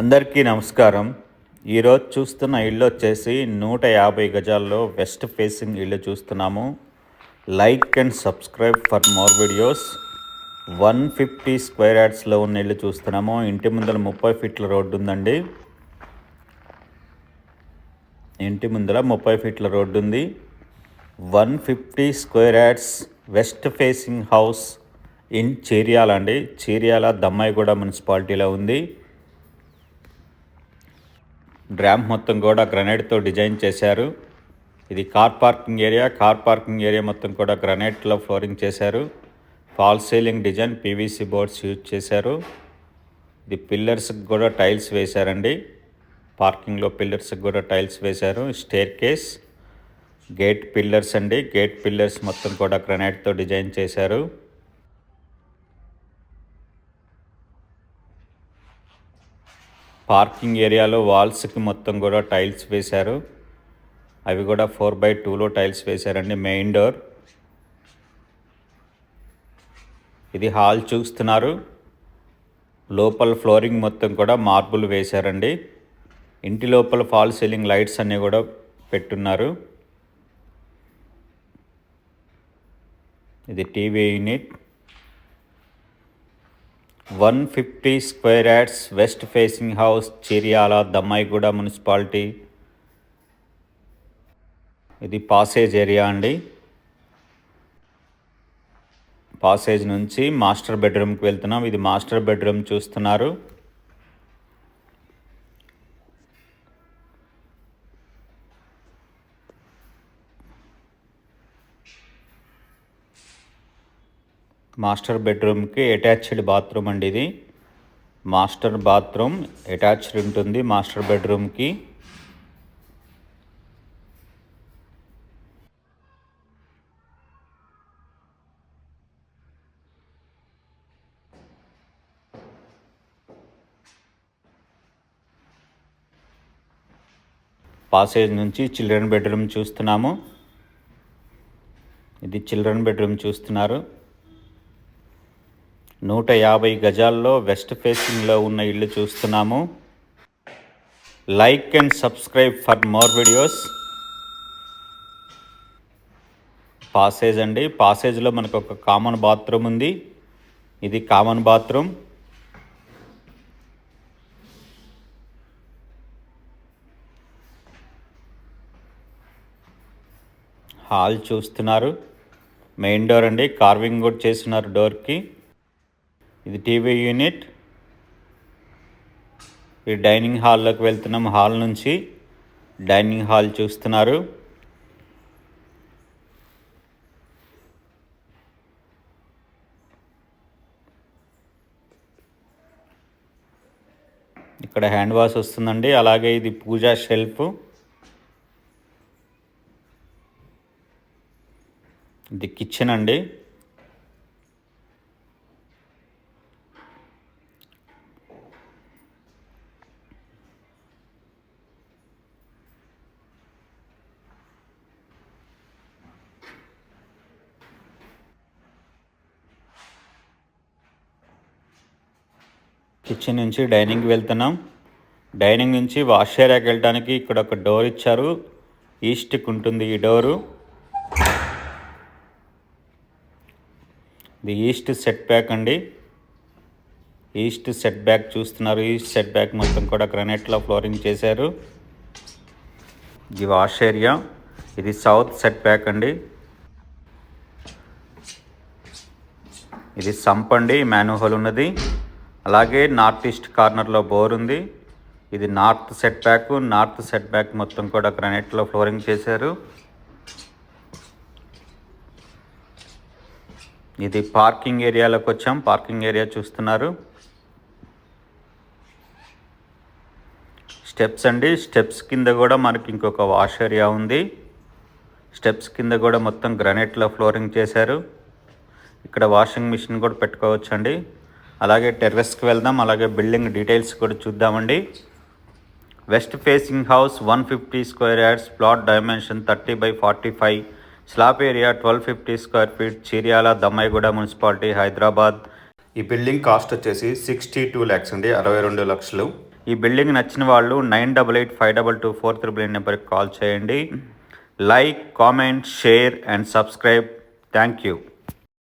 అందరికీ నమస్కారం. ఈరోజు చూస్తున్న ఇల్లు వచ్చేసి నూట యాభై గజాల్లో వెస్ట్ ఫేసింగ్ ఇల్లు చూస్తున్నాము. Like and subscribe for more videos. One fifty square యార్డ్స్లో ఉన్న ఇల్లు చూస్తున్నాము. ఇంటి ముందర ముప్పై ఫీట్ల రోడ్డు ఉందండి. ఇంటి ముందర ముప్పై ఫీట్ల రోడ్డు ఉంది. One fifty square yards west facing house in Cheeryal అండి. చీర్యాల దమ్మాయిగూడ మున్సిపాలిటీలో ఉంది. డ్రామ్ మొత్తం కూడా గ్రనైట్తో డిజైన్ చేశారు. ఇది car parking area. Car parking area మొత్తం కూడా గ్రనైట్లో ఫ్లోరింగ్ చేశారు. False ceiling design PVC boards use చేశారు. ఇది పిల్లర్స్కి కూడా టైల్స్ వేశారండి. పార్కింగ్లో పిల్లర్స్కి కూడా టైల్స్ వేశారు. స్టేర్ కేస్ గేట్ పిల్లర్స్ అండి. గేట్ పిల్లర్స్ మొత్తం కూడా గ్రనైట్తో డిజైన్ చేశారు. పార్కింగ్ ఏరియాలో వాల్స్కి మొత్తం కూడా టైల్స్ వేశారు. అవి కూడా ఫోర్ బై టూలో టైల్స్ వేశారండి మెయిన్ డోర్. ఇది హాల్ చూస్తున్నారు. లోపల ఫ్లోరింగ్ మొత్తం కూడా మార్బుల్ వేశారండి. ఇంటి లోపల ఫాల్ సీలింగ్ లైట్స్ అన్నీ కూడా పెట్టున్నారు. ఇది TV unit. One fifty square yards west facing house Cheeryal Dammaiguda municipality. ఇది పాసేజ్ ఏరియా అండి. పాసేజ్ నుంచి మాస్టర్ బెడ్రూమ్కి వెళ్తున్నాం. ఇది మాస్టర్ బెడ్రూమ్ చూస్తున్నారు. మాస్టర్ బెడ్రూమ్కి అటాచ్డ్ బాత్రూమ్ అండి ఇది. మాస్టర్ బాత్రూమ్ అటాచ్డ్ ఉంటుంది మాస్టర్ బెడ్రూమ్కి. పాసేజ్ నుంచి చిల్డ్రన్ బెడ్రూమ్ చూస్తున్నాము. ఇది చిల్డ్రన్ బెడ్రూమ్ చూస్తున్నారు. నూట యాభై గజాల్లో వెస్ట్ ఫేసింగ్లో ఉన్న ఇల్లు చూస్తున్నాము. Like and subscribe for more videos. Passage అండి. పాసేజ్లో మనకు ఒక కామన్ బాత్రూమ్ ఉంది. ఇది కామన్ బాత్రూమ్. హాల్ చూస్తున్నారు. మెయిన్ డోర్ అండి. కార్వింగ్ కూడా చేస్తున్నారు డోర్కి. ఇది టీవీ యూనిట్. ఈ డైనింగ్ హాల్లోకి వెళ్తున్నాం. హాల్ నుంచి డైనింగ్ హాల్ చూస్తున్నారు. ఇక్కడ హ్యాండ్ వాష్ వస్తుందండి. అలాగే ఇది పూజా షెల్ఫ్. ఇది కిచెన్ అండి. కిచెన్ నుంచి డైనింగ్కి వెళ్తున్నాం. డైనింగ్ నుంచి వాష్ ఏరియాకి వెళ్ళడానికి ఇక్కడ ఒక డోర్ ఇచ్చారు. ఈస్ట్కి ఉంటుంది ఈ డోరు. ఇది ఈస్ట్ సెట్ బ్యాక్ అండి. ఈస్ట్ సెట్ బ్యాక్ చూస్తున్నారు. ఈస్ట్ సెట్ బ్యాక్ మొత్తం కూడా గ్రనైట్లో ఫ్లోరింగ్ చేశారు. ఇది వాష్ ఏరియా. ఇది సౌత్ సెట్ బ్యాక్ అండి. ఇది సంప్ అండి మ్యానుహోల్ ఉన్నది. అలాగే నార్త్ ఈస్ట్ కార్నర్లో బోర్ ఉంది. ఇది north set back north set back మొత్తం కూడా గ్రానైట్లో ఫ్లోరింగ్ చేశారు. ఇది పార్కింగ్ ఏరియాలోకి వచ్చాం. పార్కింగ్ ఏరియా చూస్తున్నారు. స్టెప్స్ అండి. స్టెప్స్ కింద కూడా మనకి ఇంకొక వాష్ ఏరియా ఉంది. స్టెప్స్ కింద కూడా మొత్తం గ్రానైట్లో ఫ్లోరింగ్ చేశారు. ఇక్కడ వాషింగ్ మిషన్ కూడా పెట్టుకోవచ్చండి. అలాగే టెర్రస్కి వెళ్దాం అలాగే బిల్డింగ్ డీటెయిల్స్ కూడా చూద్దామండి. West facing house one fifty square yards plot dimension thirty by forty five slab area twelve fifty square feet Cheeryal Dammaiguda municipality Hyderabad. ఈ బిల్డింగ్ కాస్ట్ వచ్చేసి సిక్స్టీ టూ ల్యాక్స్ అండి అరవై రెండు లక్షలు. ఈ బిల్డింగ్ నచ్చిన వాళ్ళు nine double eight five double two four triple eight నెంబర్కి కాల్ చేయండి. Like comment share and subscribe. Thank you.